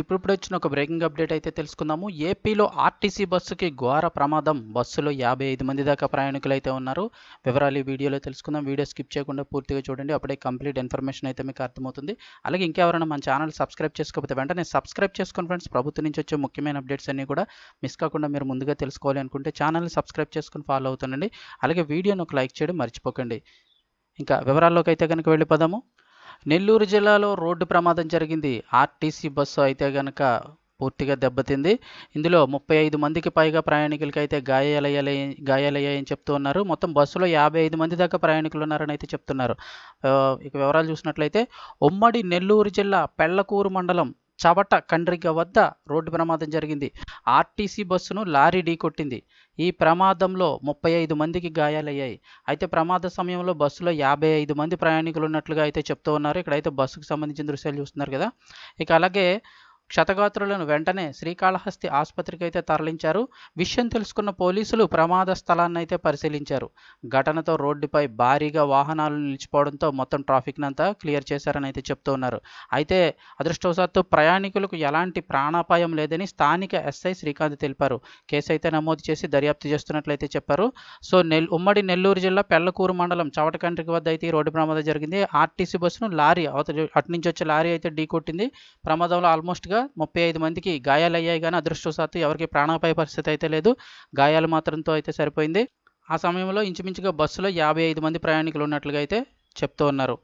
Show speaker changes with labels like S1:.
S1: ఇప్పుడు వచ్చిన ఒక బ్రేకింగ్ అప్డేట్ అయితే తెలుసుకుందాము. ఏపీలో ఆర్టీసీ బస్సుకి ఘోర ప్రమాదం. బస్సులో యాభై ఐదు మంది దాకా ప్రయాణికులు అయితే ఉన్నారు. వివరాలు ఈ వీడియోలో తెలుసుకుందాం. వీడియో స్కిప్ చేయకుండా పూర్తిగా చూడండి. అప్పుడే కంప్లీట్ ఇన్ఫర్మేషన్ అయితే మీకు అర్థమవుతుంది. అలాగే ఇంకెవరైనా మన ఛానల్ సబ్స్క్రైబ్ చేసుకోకపోతే వెంటనే సబ్స్క్రైబ్ చేసుకుని ఫ్రెండ్స్. ప్రభుత్వం నుంచి వచ్చే ముఖ్యమైన అప్డేట్స్ అన్ని కూడా మిస్ కాకుండా మీరు ముందుగా తెలుసుకోవాలి అనుకుంటే ఛానల్ని సబ్స్క్రైబ్ చేసుకుని ఫాలో అవుతుండండి. అలాగే వీడియోని ఒక లైక్ చేయడం మర్చిపోకండి. ఇంకా వివరాల్లోకి అయితే కనుక వెళ్ళిపోదాము. నెల్లూరు జిల్లాలో రోడ్డు ప్రమాదం జరిగింది. ఆర్టీసీ బస్సు అయితే కనుక పూర్తిగా దెబ్బతింది. ఇందులో ముప్పై ఐదు మందికి పైగా ప్రయాణికులకి అయితే గాయాలయ్యాలి గాయాలయ్యాయని చెప్తూ ఉన్నారు. మొత్తం బస్సులో యాభై ఐదు మంది దాకా ప్రయాణికులు ఉన్నారని అయితే చెప్తున్నారు. ఇక వివరాలు చూసినట్లయితే ఉమ్మడి నెల్లూరు జిల్లా పెళ్ళకూరు మండలం చవట కండ్రిగ వద్ద రోడ్డు ప్రమాదం జరిగింది. ఆర్టీసీ బస్సును లారీ ఢీకొట్టింది. ఈ ప్రమాదంలో ముప్పై ఐదు మందికి గాయాలయ్యాయి. అయితే ప్రమాద సమయంలో బస్సులో యాభై ఐదు మంది ప్రయాణికులు ఉన్నట్లుగా అయితే చెప్తూ ఉన్నారు. ఇక్కడైతే బస్సుకు సంబంధించిన దృశ్యాలు చూస్తున్నారు కదా. ఇక అలాగే క్షతగాత్రులను వెంటనే శ్రీకాళహస్తి ఆసుపత్రికి అయితే తరలించారు. విషయం తెలుసుకున్న పోలీసులు ప్రమాద స్థలాన్ని అయితే పరిశీలించారు. ఘటనతో రోడ్డుపై భారీగా వాహనాలు నిలిచిపోవడంతో మొత్తం ట్రాఫిక్నంతా క్లియర్ చేశారని అయితే చెప్తూ ఉన్నారు. అయితే అదృష్టవశాత్తు ప్రయాణికులకు ఎలాంటి ప్రాణాపాయం లేదని స్థానిక ఎస్ఐ శ్రీకాంత్ తెలిపారు. కేసు అయితే నమోదు చేసి దర్యాప్తు చేస్తున్నట్లయితే చెప్పారు. సో నెల్ ఉమ్మడి నెల్లూరు జిల్లా పెళ్ళకూరు మండలం చవటకండ్రికి వద్ద అయితే ఈ రోడ్డు ప్రమాదం జరిగింది. ఆర్టీసీ బస్సును లారీ అవతలి అటు నుంచి వచ్చే లారీ అయితే ఢీకొట్టింది. ప్రమాదంలో ఆల్మోస్ట్గా ముప్పై ఐదు మందికి గాయాలయ్యాయి కానీ అదృష్టవశాత్తు ఎవరికి ప్రాణాపాయ పరిస్థితి అయితే లేదు. గాయాలు మాత్రంతో అయితే సరిపోయింది. ఆ సమయంలో ఇంచుమించుగా బస్సులో యాభై ఐదు మంది ప్రయాణికులు ఉన్నట్లుగా అయితే చెప్తూ ఉన్నారు.